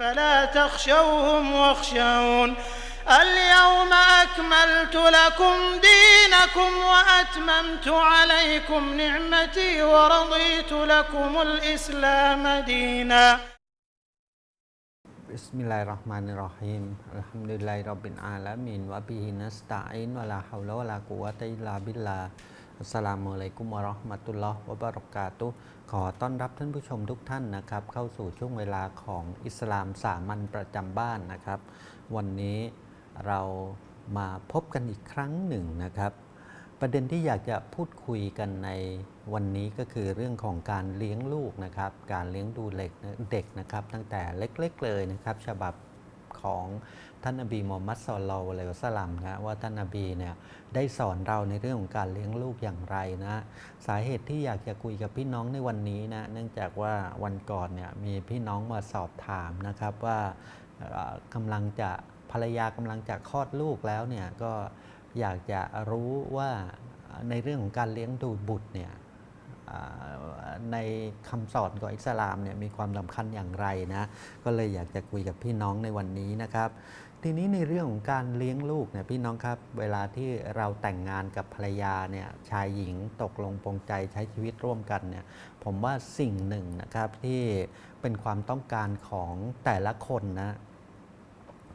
فلا تخشوهم واخشون اليوم أكملت لكم دينكم وأتممت عليكم نعمتي ورضيت لكم الإسلام دينا. بسم الله الرحمن الرحيم. الحمد لله رب العالمين. وبه نستعين ولا حول ولا قوة إلا بالله. السلام عليكم ورحمة الله وبركاته. ขอต้อนรับท่านผู้ชมทุกท่านนะครับ เข้าสู่ช่วงเวลาของอิสลามสามัญประจำบ้านนะครับ วันนี้เรามาพบกันอีกครั้งหนึ่งนะครับ ประเด็นที่อยากจะพูดคุยกันในวันนี้ก็คือเรื่องของการเลี้ยงลูกนะครับ การเลี้ยงดูเด็กเด็กนะครับ ตั้งแต่เล็กๆเลยนะครับ ฉบับ ของท่านนบีมูฮัมมัดศ็อลลัลลอะลัยฮิวะซัลลัมนะว่าท่านนบีเนี่ยได้สอนเราในเรื่องของการเลี้ยงลูกอย่างไรนะสาเหตุที่อยากจะคุยกับพี่น้องในวันนี้นะเนื่องจากว่าวันก่อนเนี่ยมีพี่น้องมาสอบถามนะครับว่าเอ่อกำลังจะภรรยากำลังจะคลอดลูกแล้วเนี่ยก็อยากจะรู้ว่าในเรื่องของการเลี้ยงดูบุตรเนี่ย ในคำสอนของอิสลามเนี่ยมีความสำคัญอย่างไรนะก็เลยอยากจะคุยกับพี่น้องในวันนี้นะครับ ทีนี้ในเรื่องของการเลี้ยงลูกเนี่ยพี่น้องครับ เวลาที่เราแต่งงานกับภรรยาเนี่ยชายหญิงตกลงปรงใจใช้ชีวิตร่วมกันเนี่ยผมว่าสิ่งหนึ่งนะครับที่เป็นความต้องการของแต่ละคนนะ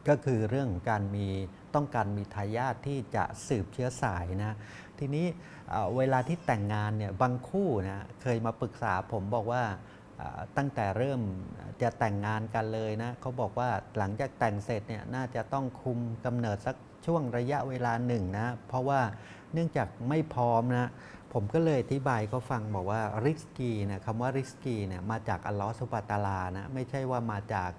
ก็คือเรื่องของการมีต้องการมีทายาทที่จะสืบเชื้อสายนะ ทีนี้เวลาที่แต่งงานเนี่ยบางคู่นะเคยมาปรึกษาผมบอกว่าตั้งแต่เริ่มจะแต่งงานกันเลยนะเขาบอกว่าหลังจากแต่งเสร็จเนี่ยน่าจะต้องคุมกำเนิดสักช่วงระยะเวลาหนึ่งนะเพราะว่าเนื่องจากไม่พร้อมนะผมก็เลยอธิบายเขาฟังบอกว่าริสกีนะคำว่าริสกีเนี่ยมาจากอัลลอฮฺสุบฮานะตาลานะไม่ใช่ว่ามาจาก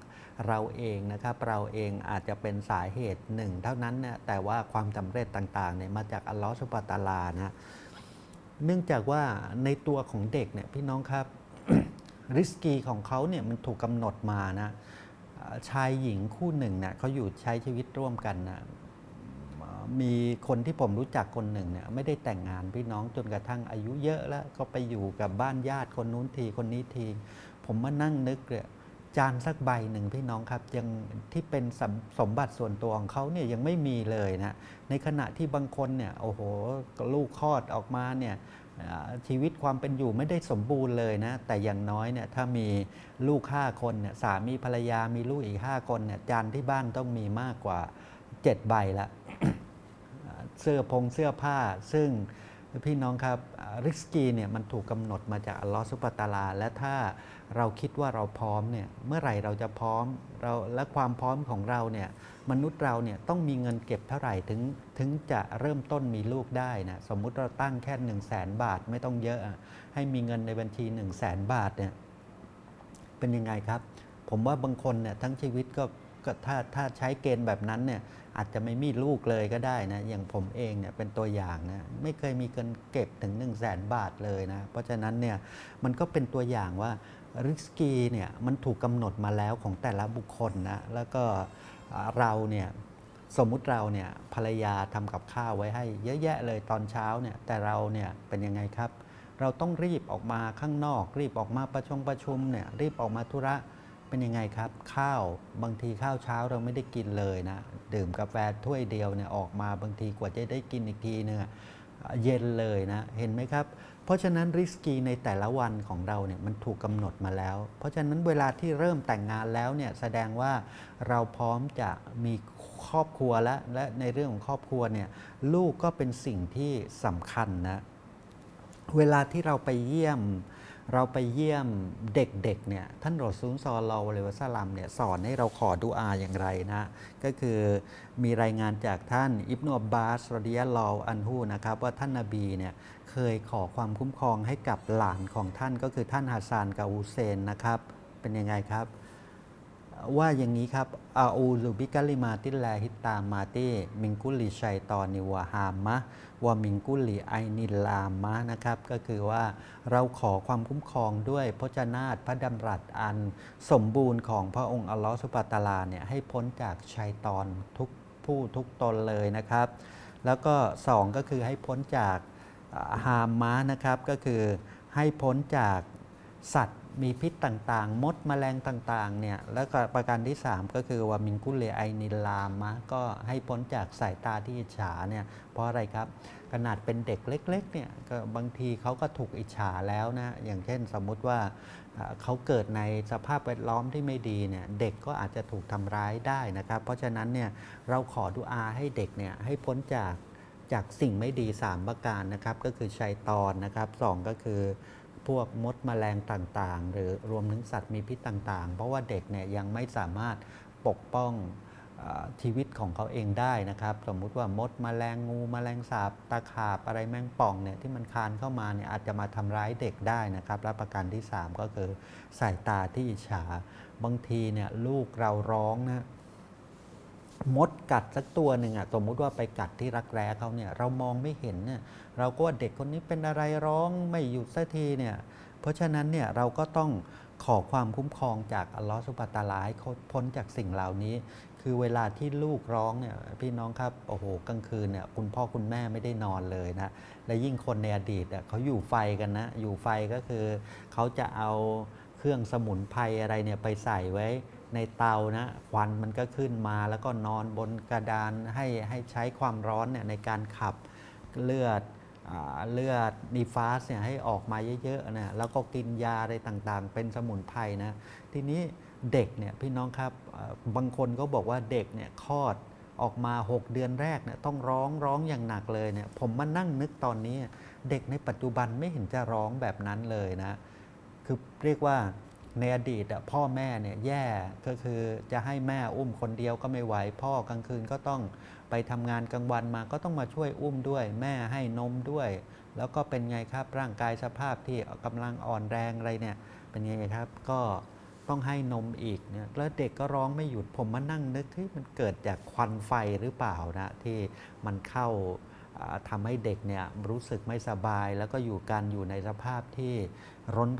เราเองนะครับเราเองอาจจะเป็นสาเหตุหนึ่งเท่านั้นนี่ยแต่ว่าความสำเร็จต่างๆเนี่ยมาจากอัลลอฮฺสุบะตาลานะเนื่องจากว่าในตัวของเด็กเนี่ยพี่น้องครับริสกีของเขาเนี่ยมันถูกกำหนดมานะชายหญิงคู่หนึ่งเนี่ยเขาอยู่ใช้ชีวิตร่วมกันนะมีคนที่ผมรู้จักคนหนึ่งเนี่ยไม่ได้แต่งงานพี่น้องจนกระทั่งอายุเยอะแล้วก็ไปอยู่กับบ้านญาติคนนู้นทีคนนี้ที ผมมานั่งนึกเลย จานสักใบหนึ่งพี่น้องครับยังที่เป็นสมสมบัติส่วนตัวของเขาเนี่ยยังไม่มีเลยนะในขณะที่บางคนเนี่ยโอ้โหลูกคลอดออกมาเนี่ยชีวิตความเป็นอยู่ไม่ได้สมบูรณ์เลยนะแต่อย่างน้อยเนี่ยถ้ามีลูกห้าคนเนี่ยสามีภรรยามีลูกอีกห้าคนเนี่ยจานที่บ้านต้องมีมากกว่าเจ็ดใบละเสื้อพงเสื้อผ้า ซึ่งพี่น้องครับริสกีเนี่ยมันถูกกำหนดมาจากอัลลอฮฺสุบตาลา และถ้า เราคิดว่าเราพร้อมเนี่ยเมื่อไหร่เราจะพร้อมเราและความพร้อมของเราเนี่ยมนุษย์เราเนี่ยต้องมีเงินเก็บเท่าไหร่ถึงถึงจะเริ่มต้นมีลูกได้นะสมมุติเราตั้งแค่ 1 0 0 0 0แสนบาทไม่ต้องเยอะ ให้มีเงินในบัญชี 1 0 0 0 0แสนบาทเนี่ยเป็นยังไงครับ ผมว่าบางคนเนี่ยทั้งชีวิตก็ก็ถ้าถ้าใช้เกณฑ์แบบนั้นเนี่ยอาจจะไม่มีลูกเลยก็ได้นะอย่างผมเองเนี่ยเป็นตัวอย่างนะไม่เคยมีเงินเก็บถึง 1 0 0 0 0แสนบาทเลยนะเพราะฉะนั้นเนี่ยมันก็เป็นตัวอย่างว่า ริสกีเนี่ยมันถูกกำหนดมาแล้วของแต่ละบุคคลนะแล้วก็เราเนี่ยสมมุติเราเนี่ยภรรยาทำกับข้าวไว้ให้เยอะแยะเลยตอนเช้าเนี่ยแต่เราเนี่ยเป็นยังไงครับ เราต้องรีบออกมาข้างนอก รีบออกมาประชงประชุมเนี่ยรีบออกมาธุระเป็นยังไงครับ ข้าวบางทีข้าวเช้าเราไม่ได้กินเลยนะ ดื่มกาแฟถ้วยเดียวเนี่ยออกมาบางทีกว่าจะได้กินอีกทีเนี่ย เย็นเลยนะ เห็นไหมครับ เพราะฉะนั้นริสกีในแต่ละวันของเราเนี่ยมันถูกกำหนดมาแล้ว เพราะฉะนั้นเวลาที่เริ่มแต่งงานแล้วเนี่ยแสดงว่าเราพร้อมจะมีครอบครัวแล้วและในเรื่องของครอบครัวเนี่ยลูกก็เป็นสิ่งที่สำคัญนะ เวลาที่เราไปเยี่ยม เราไปเยี่ยมเด็กๆเนี่ยท่านรอซูลซอลเราเลวะซัลลัมเนี่ยสอนให้เราขอดุอาอย่างไรนะ ก็คือมีรายงานจากท่านอิบนอบบาสรดิยลลอฮุอันฮูนะครับว่าท่านนาบีเนี่ยเคยขอความคุ้มครองให้กับหลานของท่านก็คือท่านฮัสซานกับอุเซนนะครับ เป็นยังไงครับ ว่าอย่างนี้ครับอาอูลุบิกาลิมาติลลฮิตามาติมิงกุลิชัยตอนิวะฮามะวามิงกุลิไอนิลามะนะครับ ก็คือว่าเราขอความคุ้มครองด้วยพระเจนาตพระดำรัสอันสมบูรณ์ของพระองค์อัลลอฮฺสุบะตาลาเนี่ยให้พ้นจากชัยตอนทุกผู้ทุกตนเลยนะครับ แล้วก็สองก็คือให้พ้นจากฮามะนะครับ ก็คือให้พ้นจากสัตว์ มีพิษต่างๆ มดแมลงต่างๆเนี่ยแล้วก็ประการที่ 3 ก็คือว่ามินกุเลไอนิลามะก็ให้พ้นจากสายตาที่อิจฉาเนี่ยเพราะอะไรครับ ขนาดเป็นเด็กเล็กๆเนี่ยก็บางทีเขาก็ถูกอิจฉาแล้วนะอย่างเช่นสมมุติว่าเขาเกิดในสภาพแวดล้อมที่ไม่ดีเนี่ยเด็กก็อาจจะถูกทำร้ายได้นะครับ เพราะฉะนั้นเนี่ยเราขอดุอาให้เด็กเนี่ยให้พ้นจากจากสิ่งไม่ดี 3 ประการนะครับ ก็คือชัยตอนนะครับสองก็คือ พวกมดแมลงต่างๆ หรือรวมถึงสัตว์มีพิษต่างๆ เพราะว่าเด็กเนี่ยยังไม่สามารถปกป้องชีวิตของเขาเองได้นะครับ สมมุติว่ามดมแมลงงูมแมลงสาบตะขาบอะไรแมงป่องเนี่ยที่มันคานเข้ามาเนี่ยอาจจะมาทำร้ายเด็กได้นะครับ และประการที่ 3 ก็คือสายตาที่อิจฉาบางทีเนี่ยลูกเราร้องนะ มดกัดสักตัวหนึ่งอะสมมุติว่าไปกัดที่รักแร้เขาเนี่ยเรามองไม่เห็นเนี่ยเราก็ว่าเด็กคนนี้เป็นอะไรร้องไม่หยุดสักทีเนี่ยเพราะฉะนั้นเนี่ยเราก็ต้องขอความคุ้มครองจากอัลลอฮฺสุบฮานะฮูวะตาลาให้พ้นจากสิ่งเหล่านี้ คือเวลาที่ลูกร้องเนี่ยพี่น้องครับโอ้โหกลางคืนเนี่ยคุณพ่อคุณแม่ไม่ได้นอนเลยนะและยิ่งคนในอดีตเขาอยู่ไฟกันนะอยู่ไฟก็คือเขาจะเอาเครื่องสมุนไพรอะไรเนี่ยไปใส่ไว้ ในเตานะควันมันก็ขึ้นมาแล้วก็นอนบนกระดานให้ให้ใช้ความร้อนเนี่ยในการขับเลือดอเลือดนีฟาสเนี่ยให้ออกมาเยอะๆนะแล้วก็กินยาอะไรต่างๆ เป็นสมุนไพรนะ ทีนี้เด็กเนี่ยพี่น้องครับบางคนก็บอกว่าเด็กเนี่ยคลอดออกมา 6 เดือนแรกเนี่ยต้องร้องร้องอย่างหนักเลยเนี่ยผมมานั่งนึกตอนนี้ เด็กในปัจจุบันไม่เห็นจะร้องแบบนั้นเลยนะ คือเรียกว่า ในอดีตอะพ่อแม่เนี่ยแย่ก็คือจะให้แม่อุ้มคนเดียวก็ไม่ไหว พ่อกลางคืนก็ต้องไปทำงานกลางวันมาก็ต้องมาช่วยอุ้มด้วย แม่ให้นมด้วย แล้วก็เป็นไงครับร่างกายสภาพที่กำลังอ่อนแรงอะไรเนี่ยเป็นไงครับก็ต้องให้นมอีกเนี่ยแล้วเด็กก็ร้องไม่หยุดผมมานั่งนึกที่มันเกิดจากควันไฟหรือเปล่านะที่มันเข้า ทำให้เด็กเนี่ยรู้สึกไม่สบาย แล้วก็อยู่กันอยู่ในสภาพที่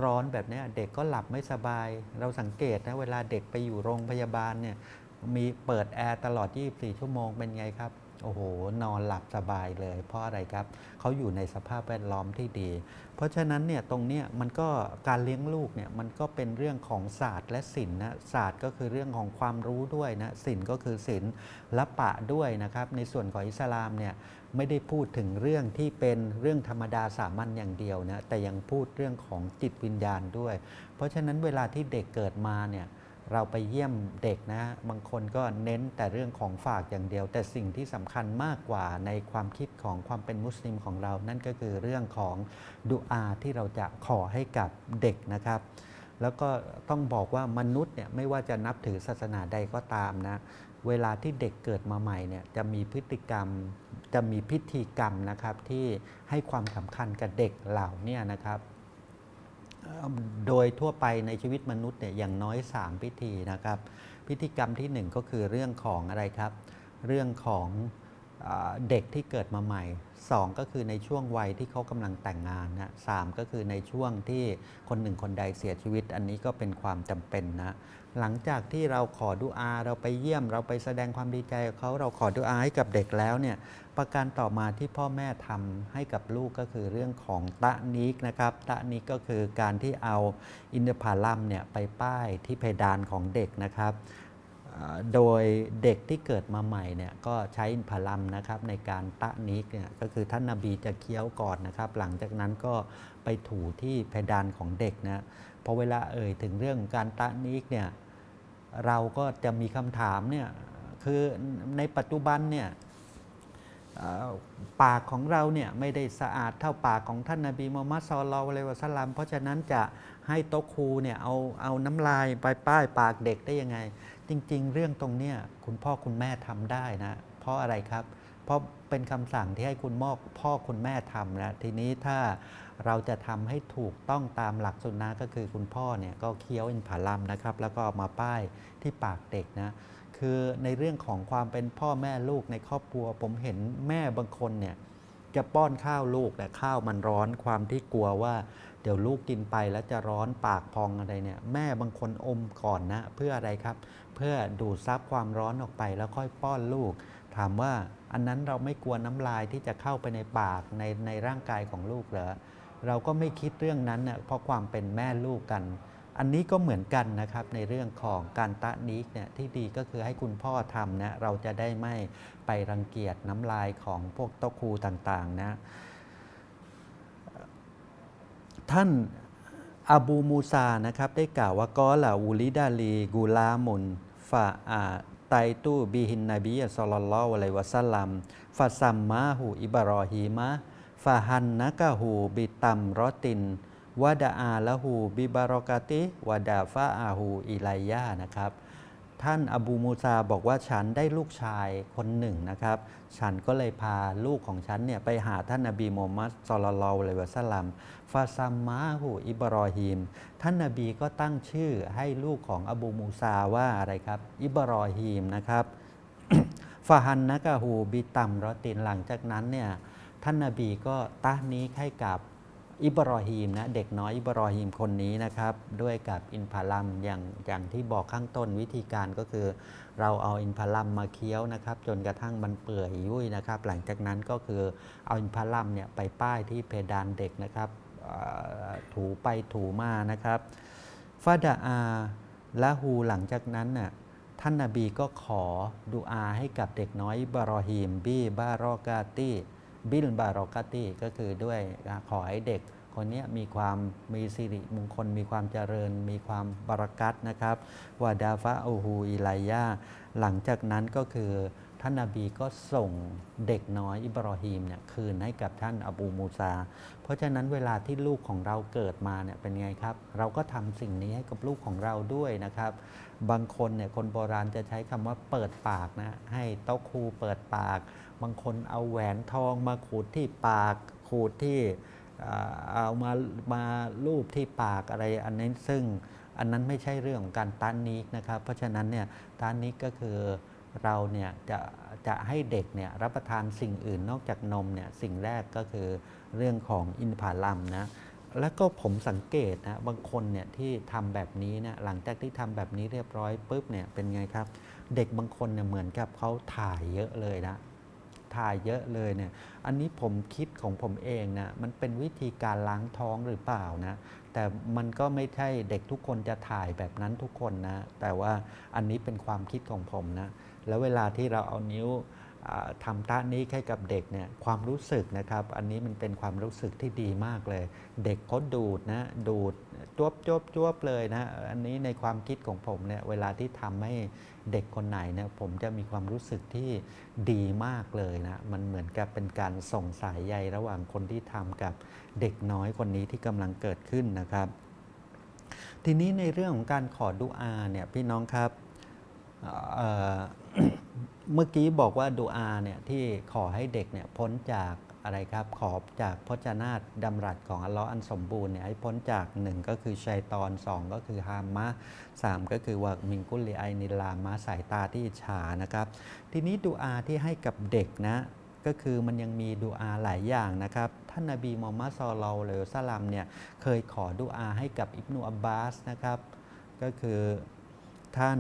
ร้อนๆแบบนี้เด็กก็หลับไม่สบาย เราสังเกตนะเวลาเด็กไปอยู่โรงพยาบาลเนี่ยมีเปิดแอร์ตลอด 24 ชั่วโมงเป็นไงครับโอ้โห นอนหลับสบายเลย เพราะอะไรครับ เขาอยู่ในสภาพแวดล้อมที่ดี เพราะฉะนั้นเนี่ยตรงเนี้ยมันก็การเลี้ยงลูกเนี่ยมันก็เป็นเรื่องของศาสตร์และศิลป์นะศาสตร์ก็คือเรื่องของความรู้ด้วยนะศิลป์ก็คือศิลละปะด้วยนะครับ ในส่วนของอิสลามเนี่ย ไม่ได้พูดถึงเรื่องที่เป็นเรื่องธรรมดาสามัญอย่างเดียวนะแต่ยังพูดเรื่องของจิตวิญญาณด้วย เพราะฉะนั้นเวลาที่เด็กเกิดมาเนี่ยเราไปเยี่ยมเด็กนะบางคนก็เน้นแต่เรื่องของฝากอย่างเดียว แต่สิ่งที่สำคัญมากกว่าในความคิดของความเป็นมุสลิมของเรา นั่นก็คือเรื่องของดุอาที่เราจะขอให้กับเด็กนะครับ แล้วก็ต้องบอกว่ามนุษย์เนี่ยไม่ว่าจะนับถือศาสนาใดก็ตามนะเวลาที่เด็กเกิดมาใหม่เนี่ยจะมีพฤติกรรม จะมีพิธีกรรมนะครับที่ให้ความสำคัญกับเด็กเหล่าเนี้นะครับ โดยทั่วไปในชีวิตมนุษย์เนี่ยอย่างน้อย 3 พิธีนะครับ พิธีกรรมที่ 1 ก็คือเรื่องของอะไรครับ เรื่องของ เด็กที่เกิดมาใหม่ 2 ก็คือในช่วงวัยที่เขากำลังแต่งงานนะสามก็คือในช่วงที่คนหนึ่งคนใดเสียชีวิต อันนี้ก็เป็นความจำเป็นนะหลังจากที่เราขอดุอา เราไปเยี่ยมเราไปแสดงความดีใจกับเขาเราขอดุอาให้กับเด็กแล้วเนี่ยประการต่อมาที่พ่อแม่ทำให้กับลูกก็คือเรื่องของตะนิกนะครับตะนิกก็คือการที่เอาอินทผลัมเนี่ยไปป้ายที่เพดานของเด็กนะครับ โดยเด็กที่เกิดมาใหม่เนี่ยก็ใช้อินทผลัมนะครับในการตะนิกเนี่ยก็คือท่านนาบีจะเคี้ยวก่อนนะครับ หลังจากนั้นก็ไปถูที่เพดานของเด็กนะพอเวลาเอ่ยถึงเรื่องการตะนิกเนี่ยเราก็จะมีคำถามเนี่ยคือในปัจจุบันเนี่ยปากของเราเนี่ยไม่ได้สะอาดเท่าปากของท่านนาบีมูฮัมมัดศ็อลลัลลอฮุอะลัยฮิวะสัลลัมเพราะฉะนั้นจะ ให้โต๊ะครูเนี่ยเอาเอาน้ำลายไปป้ายปากเด็กได้ยังไง จริง ๆ เรื่องตรงเนี้ยคุณพ่อคุณแม่ทำได้นะ เพราะอะไรครับ เพราะเป็นคำสั่งที่ให้คุณพ่อพ่อคุณแม่ทำนะทีนี้ถ้าเราจะทำให้ถูกต้องตามหลักสุนนะก็คือคุณพ่อเนี่ยก็เคี้ยวอินผาลัมนะครับ แล้วก็มาป้ายที่ปากเด็กนะคือในเรื่องของความเป็นพ่อแม่ลูกในครอบครัว ผมเห็นแม่บางคนเนี่ยจะป้อนข้าวลูกแต่ข้าวมันร้อนความที่กลัวว่า ดี๋ยวลูกกินไปแล้วจะร้อนปากพองอะไรเนี่ยแม่บางคนอมก่อนนะเพื่ออะไรครับ เพื่อดูดซับความร้อนออกไปแล้วค่อยป้อนลูก ถามว่าอันนั้นเราไม่กลัวน้ำลายที่จะเข้าไปในปากในในร่างกายของลูกเหรอเราก็ไม่คิดเรื่องนั้นเน่ะเพราะความเป็นแม่ลูกกัน อันนี้ก็เหมือนกันนะครับในเรื่องของการตะนิกเนี่ยที่ดีก็คือให้คุณพ่อทำนะเราจะได้ไม่ไปรังเกียจน้ำลายของพวกโต๊ะครูต่างๆนะ ท่านอบูมูซานะครับได้กล่าวว่ากอลาอูลิดาลี กูลามุนฟาอาไตตูบิฮินนบีอัสลลัลอฮุอะลัยวะสัลลัมฟาซัมมาหูอิบรอฮีมะฟาฮันนะกะหูบิตัมรอตินวะดาอาละหูบิบารอกาติวะดาฟาอาหูอิไลยานะครับ ท่านอบูมูซาบอกว่าฉันได้ลูกชายคนหนึ่งนะครับ ฉันก็เลยพาลูกของฉันเนี่ยไปหาท่านนบีมูฮัมมัดสลลัลลอะลัยวะสัลลัมฟาซัมมาหูอิบรอฮีมท่านนบีก็ตั้งชื่อให้ลูกของอบูมูซาว่าอะไรครับ อิบรอฮีมนะครับฟาฮันนะกะฮูบิตัมรอตินหลังจากนั้นเนี่ยท่านนบีก็ตานี้ให้กับ อิบรอฮีมนะเด็กน้อยอิบรอฮีมคนนี้นะครับ ด้วยกับอินพาลัมอย่างอย่างที่บอกข้างต้นวิธีการก็คือ เราเอาอินพาลัมมาเคี้ยวนะครับ จนกระทั่งมันเปื่อยยุ่ยนะครับ หลังจากนั้นก็คือเอาอินพาลัมเนี่ยไปป้ายที่เพดานเด็กนะครับถูไปถูมานะครับฟาดาอาละฮูหลังจากนั้นน่ะท่านนาบีก็ขอดุอาให้กับเด็กน้อยบารอฮีมบีบารอกาตี บิลบารอกาตีก็คือด้วยขอให้เด็กคนนี้มีความมีสิริมงคล มีความเจริญ มีความบารักัตนะครับวาดาฟะอูฮูอิไลยาหลังจากนั้นก็คือท่านนาบีก็ส่งเด็กน้อยอิบรอฮีมเนี่ยคืนให้กับท่านอบูมูซา เพราะฉะนั้นเวลาที่ลูกของเราเกิดมาเนี่ยเป็นไงครับ เราก็ทำสิ่งนี้ให้กับลูกของเราด้วยนะครับ บางคนเนี่ยคนโบราณจะใช้คำว่าเปิดปากนะให้โต๊ะครูเปิดปาก บางคนเอาแหวนทองมาขูดที่ปาก ขูดที่เอามามาลูบที่ปากอะไรอันนี้ซึ่งอันนั้นไม่ใช่เรื่องของการต้านนิกนะครับ เพราะฉะนั้นเนี่ยต้านนิกก็คือเราเนี่ยจะจะให้เด็กเนี่ยรับประทานสิ่งอื่นนอกจากนมเนี่ยสิ่งแรกก็คือเรื่องของอินทผลัมนะแล้วก็ผมสังเกตนะบางคนเนี่ยที่ทำแบบนี้เนี่ยหลังจากที่ทำแบบนี้เรียบร้อยปุ๊บเนี่ยเป็นไงครับ เด็กบางคนเนี่ยเหมือนกับเขาถ่ายเยอะเลยนะ ทายเยอะเลยเนี่ย อันนี้ผมคิดของผมเองนะ มันเป็นวิธีการล้างท้องหรือเปล่านะ แต่มันก็ไม่ใช่เด็กทุกคนจะถ่ายแบบนั้นทุกคนนะ แต่ว่าอันนี้เป็นความคิดของผมนะ แล้วเวลาที่เราเอานิ้ว ทำตานี้ให้กับเด็กเนี่ยความรู้สึกนะครับ อันนี้มันเป็นความรู้สึกที่ดีมากเลย เด็กเขาดูดนะดูดจวบจวบจวบเลยนะอันนี้ในความคิดของผมเนี่ยเวลาที่ทำให้เด็กคนไหนเนี่ยผมจะมีความรู้สึกที่ดีมากเลยนะมันเหมือนกับเป็นการส่งสายใยระหว่างคนที่ทำกับเด็กน้อยคนนี้ที่กำลังเกิดขึ้นนะครับ ทีนี้ในเรื่องของการขอดุอาเนี่ยพี่น้องครับ เมื่อกี้บอกว่าดูอาเนี่ยที่ขอให้เด็กเนี่ยพ้นจากอะไรครับขอจากพจนาตดำรัสของอัลลอฮ์อันสมบูรณ์เนี่ยให้พ้นจากหนึ่งก็คือชัยตอนสองก็คือฮามะสามก็คือวักมิงกุลีไอนิลามะสายตาที่อิจฉานะครับ ทีนี้ดูอาที่ให้กับเด็กนะก็คือมันยังมีดูอาหลายอย่างนะครับ ท่านนาบีมูฮัมมัดซอลลัลลอฮุอะลัยฮิวซัลลัมเนี่ยเคยขอดูอาให้กับอิบนุอับบาสนะครับ ก็คือท่าน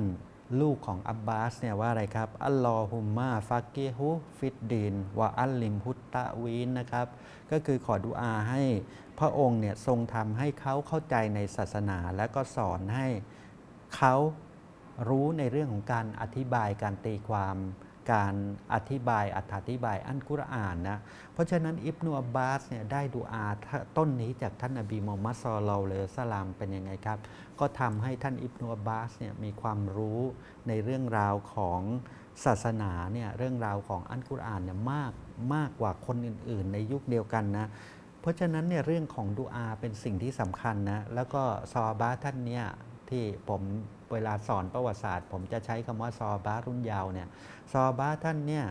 ลูกของอับบาสเนี่ยว่าอะไรครับ อัลลอฮุมมาฟักกีฮุฟิดดีนวะอัลลิมฮุตตะวีนนะครับ ก็คือขอดุอาให้พระองค์เนี่ยทรงทำให้เขาเข้าใจในศาสนา และก็สอนให้เขารู้ในเรื่องของการอธิบายการตีความ การอธิบายอธิบายอันกุรอานนะ เพราะฉะนั้นอิบนุอับบาสเนี่ยได้ดูอาต้นนี้จากท่านนบีมูฮัมมัดซอลลัลลอฮุอะลัยฮิวะซัลลัมเป็นยังไงครับ ก็ทำให้ท่านอิบนุอับบาสเนี่ยมีความรู้ในเรื่องราวของศาสนาเนี่ยเรื่องราวของอันกุรอานเนี่ยมากมากกว่าคนอื่น ๆ ในยุคเดียวกันนะเพราะฉะนั้นเนี่ยเรื่องของดูอาเป็นสิ่งที่สำคัญนะแล้วก็ซอฮาบะห์ท่านเนี่ยที่ผม เวลาสอนประวัติศาสตร์ ผมจะใช้คำว่าซอฮารุ่นยาวเนี่ยซอฮาท่านเนี่ย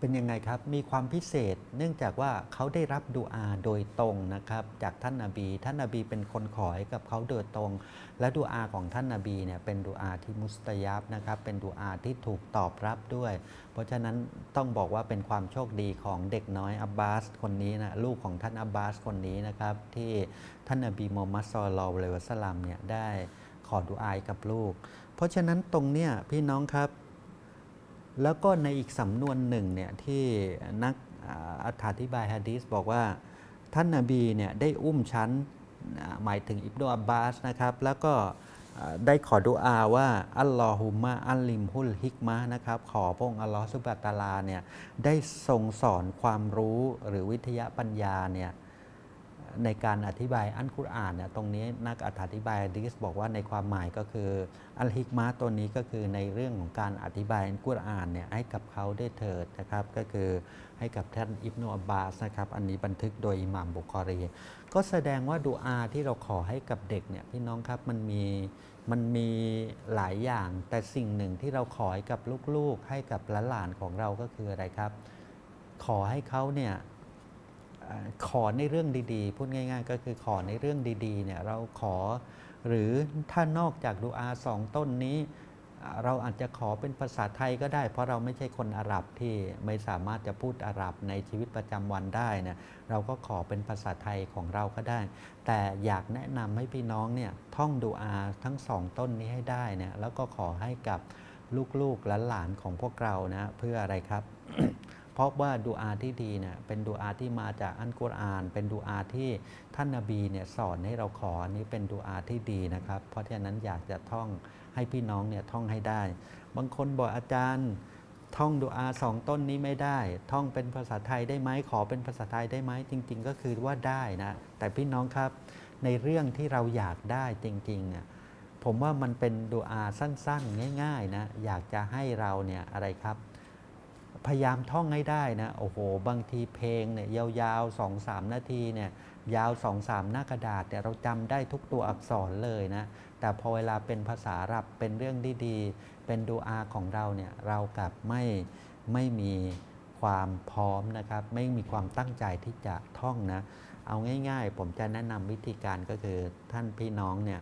เป็นยังไงครับมีความพิเศษเนื่องจากว่าเขาได้รับดูอาโดยตรงนะครับ จากท่านนาบี ท่านนาบีเป็นคนขอให้กับเขาโดยตรง และดูอาของท่านนาบีเนี่ยเป็นดูอาที่มุสตยับนะครับ เป็นดูอาที่ถูกตอบรับด้วย เพราะฉะนั้นต้องบอกว่าเป็นความโชคดีของเด็กน้อยอับบาสคนนี้นะลูกของท่านอับบาสคนนี้นะครับ ที่ท่านนบีมูฮัมมัดซอลลัลลอฮุอะลัยฮิวะซัลลัมเนี่ยได้ ขอดูอาให้กับลูก เพราะฉะนั้นตรงเนี้ยพี่น้องครับ แล้วก็ในอีกสำนวนหนึ่งเนี่ยที่นักอธิบายฮะดีสบอกว่าท่านนาบีเนี่ยได้อุ้มฉันหมายถึงอิบนุอับบาสนะครับ แล้วก็ได้ขอดุอาว่า อัลลอฮุมะอัลลิมฮุลฮิกมะนะครับ ขอพระองค์อัลลอฮฺสุบะตาลาเนี่ยได้ทรงสอนความรู้หรือวิทยาปัญญาเนี่ย ในการอธิบายอันกุรอานเนี่ยตรงนี้นักอธิบายดิสบอกว่าในความหมายก็คืออัลฮิกมาตัวนี้ก็คือในเรื่องของการอธิบายอันกุรอานเนี่ยให้กับเขาได้เถิดนะครับ ก็คือให้กับท่านอิบนุอับบาสนะครับอันนี้บันทึกโดยอิหม่ามบุคอรี ก็แสดงว่าดูอาที่เราขอให้กับเด็กเนี่ยพี่น้องครับมันมีมันมีหลายอย่าง แต่สิ่งหนึ่งที่เราขอให้กับลูกๆ ให้กับหลานๆของเราก็คืออะไรครับ ขอให้เขาเนี่ย ขอในเรื่องดีๆ พูดง่าย ๆ ก็คือขอในเรื่องดีๆเนี่ยเราขอหรือถ้านอกจากดูอาสองต้นนี้ เราอาจจะขอเป็นภาษาไทยก็ได้ เพราะเราไม่ใช่คนอาหรับที่ไม่สามารถจะพูดอาหรับในชีวิตประจำวันได้นะเราก็ขอเป็นภาษาไทยของเราก็ได้ แต่อยากแนะนำให้พี่น้องเนี่ยท่องดูอาทั้งสองต้นนี้ให้ได้เนี่ยแล้วก็ขอให้กับลูกๆและหลานของพวกเรานะเพื่ออะไรครับ เพราะว่าดูอาที่ดีเนี่ยเป็นดูอาที่มาจากอันกุรอาน เป็นดูอาที่ท่านนาบีเนี่ยสอนให้เราขออันนี้เป็นดูอาที่ดีนะครับ เพราะฉะนั้นอยากจะท่องให้พี่น้องเนี่ยท่องให้ได้ บางคนบอกอาจารย์ท่องดูอาสองต้นนี้ไม่ได้ ท่องเป็นภาษาไทยได้ไหมขอเป็นภาษาไทยได้ไหมจริง ๆ ก็คือว่าได้นะแต่พี่น้องครับในเรื่องที่เราอยากได้จริงๆเนี่ยผมว่ามันเป็นดูอาสั้นๆ ง่ายๆนะอยากจะให้เราเนี่ยอะไรครับ พยายามท่องให้ได้นะโอ้โห บางทีเพลงเนี่ยยาวๆสองสามนาทีเนี่ยยาวสองสามหน้ากระดาษเนี่ยเราจำได้ทุกตัวอักษรเลยนะ แต่พอเวลาเป็นภาษารับเป็นเรื่องที่ดีเป็นดูอาของเราเนี่ยเรากลับไม่ไม่มีความพร้อมนะครับ ไม่มีความตั้งใจที่จะท่องนะ เอาง่าย ๆ ผมจะแนะนำวิธีการก็คือท่านพี่น้องเนี่ย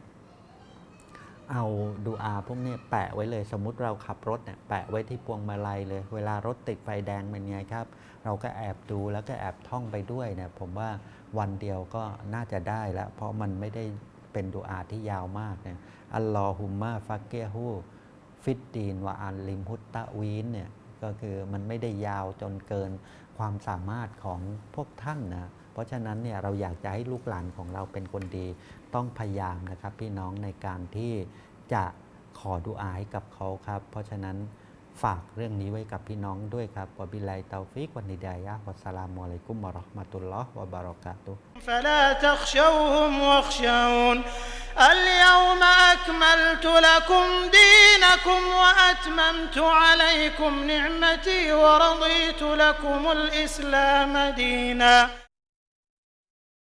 เอาดูอาพวกนี้แปะไว้เลยสมมุติเราขับรถเนี่ยแปะไว้ที่พวงมาลัยเลย เวลารถติดไฟแดงเป็นไงครับ เราก็แอบดูแล้วก็แอบท่องไปด้วยเนี่ยผมว่าวันเดียวก็น่าจะได้แล้วเพราะมันไม่ได้เป็นดูอาที่ยาวมากเนี่ยอัลลอฮุมมาฟักเกฮูฟิตดีนวะอันลิมฮุตตะวีนเนี่ยก็คือมันไม่ได้ยาวจนเกินความสามารถของพวกท่านนะเพราะฉะนั้นเนี่ยเราอยากจะให้ลูกหลานของเราเป็นคนดีต้องพยายามนะครับพี่น้องในการที่ จะขอดูอาให้กับเขาครับ เพราะฉะนั้นฝากเรื่องนี้ไว้กับพี่น้องด้วยครับวบิลัยเตาฟิกวันนิดายะวัสสลามุอะลัยกุมมะราะห์มะตุลลอฮ์วะบารอกาตุ فلا تخشوهم واخشون اليوم أكملت لكم دينكم وأتممت عليكم نعمتي ورضيت لكم الإسلام دينا